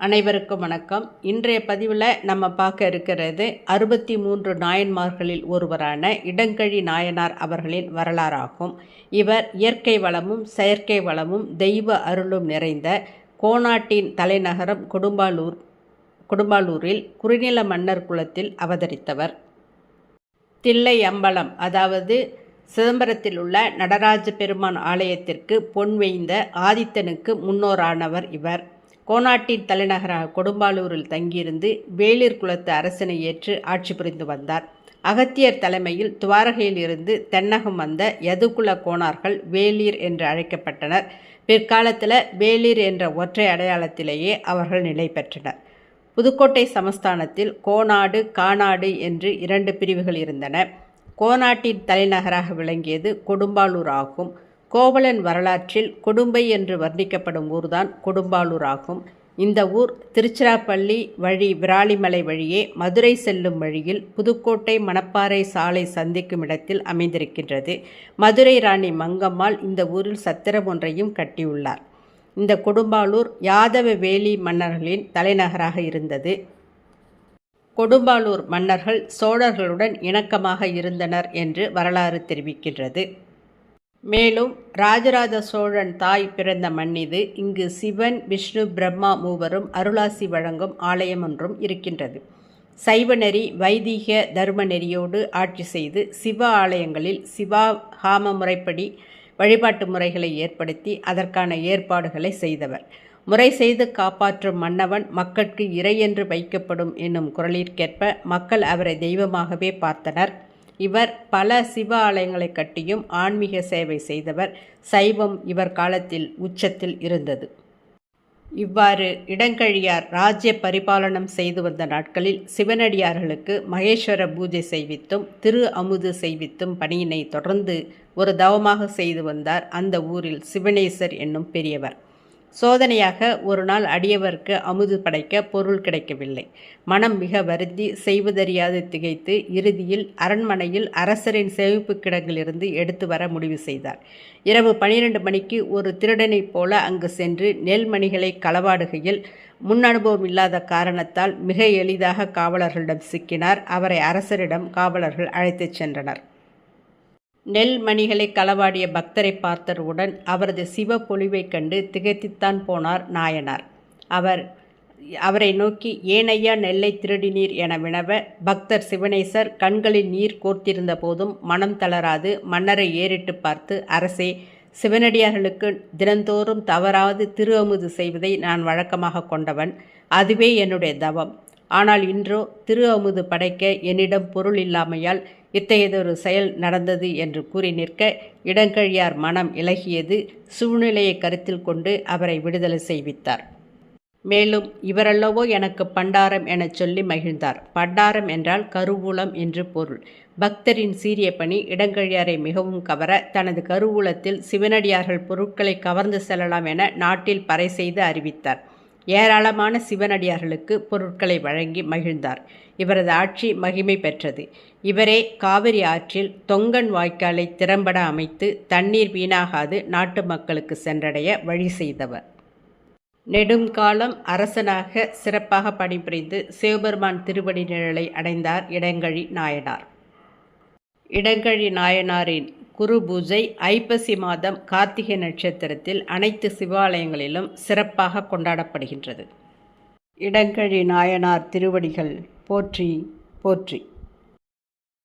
அனைவருக்கும் வணக்கம். இன்றைய பதிவில் நம்ம பார்க்க இருக்கிறது அறுபத்தி மூன்று நாயன்மார்களில் ஒருவரான இடங்கழி நாயனார் அவர்களின் வரலாறாகும். இவர் இயற்கை வளமும் செயற்கை வளமும் தெய்வ அருளும் நிறைந்த கோனாட்டின் தலைநகரம் கொடும்பாலூர் கொடும்பாலூரில் குறுநில மன்னர் குலத்தில் அவதரித்தவர். தில்லை அம்பலம் அதாவது சிதம்பரத்தில் உள்ள நடராஜ பெருமான் ஆலயத்திற்கு பொன் வேய்ந்த ஆதித்தனுக்கு முன்னோரானவர் இவர். கோனாட்டின் தலைநகராக கொடும்பாலூரில் தங்கியிருந்து வேளிர் குலத்து அரசனை ஏற்று ஆட்சி புரிந்து வந்தார். அகத்தியர் தலைமையில் துவாரகையில் இருந்து தென்னகம் வந்த யதுகுல கோணார்கள் வேளிர் என்று அழைக்கப்பட்டனர். பிற்காலத்தில் வேளிர் என்ற ஒற்றை அடையாளத்திலேயே அவர்கள் நிலை பெற்றனர். புதுக்கோட்டை சமஸ்தானத்தில் கோநாடு காநாடு என்று இரண்டு பிரிவுகள் இருந்தன. கோநாட்டின் தலைநகராக விளங்கியது கொடும்பாலூர் ஆகும். கோவலன் வரலாற்றில் கொடும்பை என்று வர்ணிக்கப்படும் ஊர்தான் கொடும்பாலூர் ஆகும் இந்த ஊர் திருச்சிராப்பள்ளி வழி விராலிமலை வழியே மதுரை செல்லும் வழியில் புதுக்கோட்டை மணப்பாறை சாலை சந்திக்கும் இடத்தில் அமைந்திருக்கின்றது. மதுரை ராணி மங்கம்மாள் இந்த ஊரில் சத்திரம் ஒன்றையும் கட்டியுள்ளார். இந்த கொடும்பாலூர் யாதவ வேலி மன்னர்களின் தலைநகராக இருந்தது. கொடும்பாலூர் மன்னர்கள் சோழர்களுடன் இணக்கமாக இருந்தனர் என்று வரலாறு தெரிவிக்கின்றது. மேலும் ராஜராஜ சோழன் தாய் பிறந்த மண்ணிது இங்கு சிவன் விஷ்ணு பிரம்மா மூவரும் அருளாசி வழங்கும் ஆலயம் ஒன்றும் இருக்கின்றது. சைவநெறி வைதீக தர்ம நெறியோடு ஆட்சி செய்து சிவ ஆலயங்களில் சிவா ஹாம முறைப்படி வழிபாட்டு முறைகளை ஏற்படுத்தி அதற்கான ஏற்பாடுகளை செய்தவர். முறை செய்து காப்பாற்றும் மன்னவன் மக்களுக்கு இறை என்று வைக்கப்படும் என்னும் குரலிற்கேற்ப மக்கள் அவரை தெய்வமாகவே பார்த்தனர். இவர் பல சிவ ஆலயங்களை கட்டியும் ஆன்மீக சேவை செய்தவர். சைவம் இவர் காலத்தில் உச்சத்தில் இருந்தது. இவ்வாறு இடங்கழியார் ராஜ்ய பரிபாலனம் செய்து வந்த நாட்களில் சிவனடியார்களுக்கு மகேஸ்வர பூஜை செய்வித்தும் திரு அமுது செய்வித்தும் பணியினை தொடர்ந்து ஒரு தவமாக செய்து வந்தார். அந்த ஊரில் சிவனேசர் என்னும் பெரியவர். சோதனையாக ஒரு நாள் அடியவருக்கு அமுது படைக்க பொருள் கிடைக்கவில்லை. மனம் மிக வருந்தி செய்வதறியாது திகைத்து இறுதியில் அரண்மனையில் அரசரின் சேமிப்பு கிடங்கிலிருந்து எடுத்து வர முடிவு செய்தார். இரவு பனிரெண்டு மணிக்கு ஒரு திருடனைப் போல அங்கு சென்று நெல்மணிகளை களவாடுகையில் முன் அனுபவம் இல்லாத காரணத்தால் மிக எளிதாக காவலர்களிடம் சிக்கினார். அவரை அரசரிடம் காவலர்கள் அழைத்துச் சென்றனர். நெல் மணிகளை களவாடிய பக்தரை பார்த்தவுடன் அவரது சிவ பொலிவைக் கண்டு திகைத்துத்தான் போனார் நாயனார். அவர் அவரை நோக்கி ஏனையா நெல்லை திருடினீர் என வினவ பக்தர் சிவனேசர் கண்களில் நீர் கோர்த்திருந்த போதும் மனம் தளராது மன்னரை ஏறிட்டு பார்த்து அரசே சிவனடியார்களுக்கு தினந்தோறும் தவறாவது திரு அமுது செய்வதை நான் வழக்கமாக கொண்டவன். அதுவே என்னுடைய தவம். ஆனால் இன்றோ திரு அமுது படைக்க என்னிடம் பொருள் இல்லாமையால் இத்தகையதொரு செயல் நடந்தது என்று கூறி நிற்க இடங்கழியார் மனம் இலகியது சூழ்நிலையை கருத்தில் கொண்டு அவரை விடுதலை செய்வித்தார். மேலும் இவரல்லவோ எனக்கு பண்டாரம் எனச் சொல்லி மகிழ்ந்தார். பண்டாரம் என்றால் கருவூலம் என்று பொருள். பக்தரின் சீரிய பணி இடங்கழியாரை மிகவும் கவர தனது கருவூலத்தில் சிவனடியார்கள் பொருட்களை கவர்ந்து செல்லலாம் என நாட்டில் பறை செய்து அறிவித்தார். ஏராளமான சிவனடியார்களுக்கு பொருட்களை வழங்கி மகிழ்ந்தார். இவரது ஆட்சி மகிமை பெற்றது. இவரே காவிரி ஆற்றில் தொங்கன் வாய்க்காலை திறம்பட அமைத்து தண்ணீர் வீணாகாது நாட்டு மக்களுக்கு சென்றடைய வழி செய்தவர். நெடுங்காலம் அரசனாக சிறப்பாக பணிபுரிந்து சிவபெருமான் திருவடி நிழலை அடைந்தார் இடங்கழி நாயனார். இடங்கழி நாயனாரின் குரு பூஜை ஐப்பசி மாதம் கார்த்திகை நட்சத்திரத்தில் அனைத்து சிவாலயங்களிலும் சிறப்பாக கொண்டாடப்படுகின்றது. இடங்கழி நாயனார் திருவடிகள் போற்றி போற்றி.